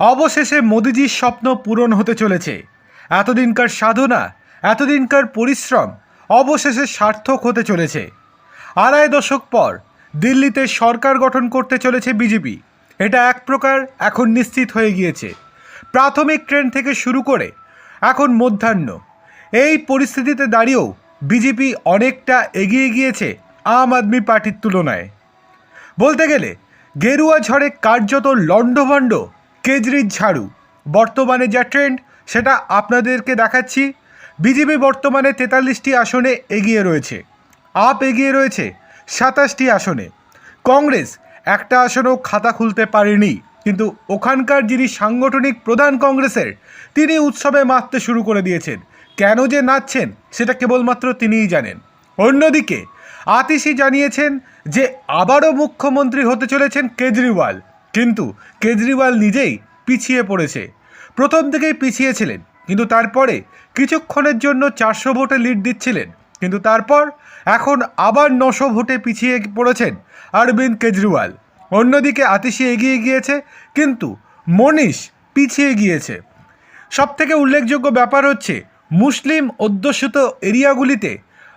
অবশেষে মোদিজির স্বপ্ন পূরণ হতে চলেছে। এতদিনকার সাধনা, এতদিনকার পরিশ্রম অবশেষে সার্থক হতে চলেছে। আড়াই দশক পর দিল্লিতে সরকার গঠন করতে চলেছে বিজেপি। এটা এক প্রকার এখন নিশ্চিত হয়ে গিয়েছে। প্রাথমিক ট্রেন থেকে শুরু করে এখন মধ্যাহ্ন। এই পরিস্থিতিতে দাঁড়িয়েও বিজেপি অনেকটা এগিয়ে গিয়েছে আম আদমি পার্টির তুলনায়। বলতে গেলে গেরুয়া ঝড়ে কার্যত লণ্ডভণ্ড কেজরির ঝাড়ু। বর্তমানে যা ট্রেন্ড সেটা আপনাদেরকে দেখাচ্ছি। বিজেপি বর্তমানে তেতাল্লিশটি আসনে এগিয়ে রয়েছে। আপ এগিয়ে রয়েছে সাতাশটি আসনে। কংগ্রেস একটা আসনেও খাতা খুলতে পারেনি। কিন্তু ওখানকার যিনি সাংগঠনিক প্রধান কংগ্রেসের, তিনি উৎসবে মাততে শুরু করে দিয়েছেন। কেন যে নাচছেন, সেটা কেবলমাত্র তিনিই জানেন। অন্যদিকে আতিশি জানিয়েছেন যে, আবারও মুখ্যমন্ত্রী হতে চলেছেন কেজরিওয়াল। কিন্তু কেজরিওয়াল নিজেই পিছিয়ে পড়েছে। প্রথম থেকেই পিছিয়ে ছিলেন কিন্তু তারপরে কিছুক্ষণের জন্য চারশো ভোটে লিড দিচ্ছিলেন, কিন্তু তারপর এখন আবার নশো ভোটে পিছিয়ে পড়েছেন অরবিন্দ কেজরিওয়াল। অন্যদিকে আতিশি এগিয়ে গিয়েছে, কিন্তু মনীষ পিছিয়ে গিয়েছে। সব থেকে উল্লেখযোগ্য ব্যাপার হচ্ছে, মুসলিম অধ্যুষিত এরিয়াগুলিতে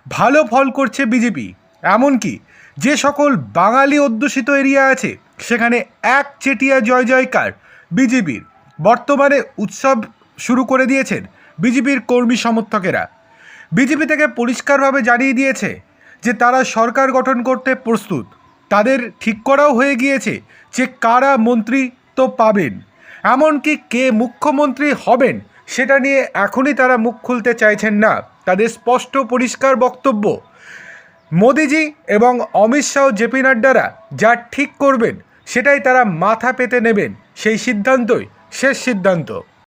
ভালো ফল করছে বিজেপি। এমনকি যে সকল বাঙালি অধ্যুষিত এরিয়া আছে সেখানে এক চেটিয়া জয় জয়কার বিজেপির বর্তমানে উৎসব শুরু করে দিয়েছেন বিজেপির কর্মী সমর্থকেরা। বিজেপি থেকে পরিষ্কারভাবে জানিয়ে দিয়েছে যে তারা সরকার গঠন করতে প্রস্তুত। তাদের ঠিক করাও হয়ে গিয়েছে যে কারা মন্ত্রী তো পাবেন, এমনকি কে মুখ্যমন্ত্রী হবেন সেটা নিয়ে এখনই তারা মুখ খুলতে চাইছেন না। তাদের স্পষ্ট পরিষ্কার বক্তব্য, মোদিজি এবং অমিত শাহ জেপি নাড্ডারা যা ঠিক করবেন সেটাই তারা মাথা পেতে নেবেন। সেই সিদ্ধান্তই শেষ সিদ্ধান্ত।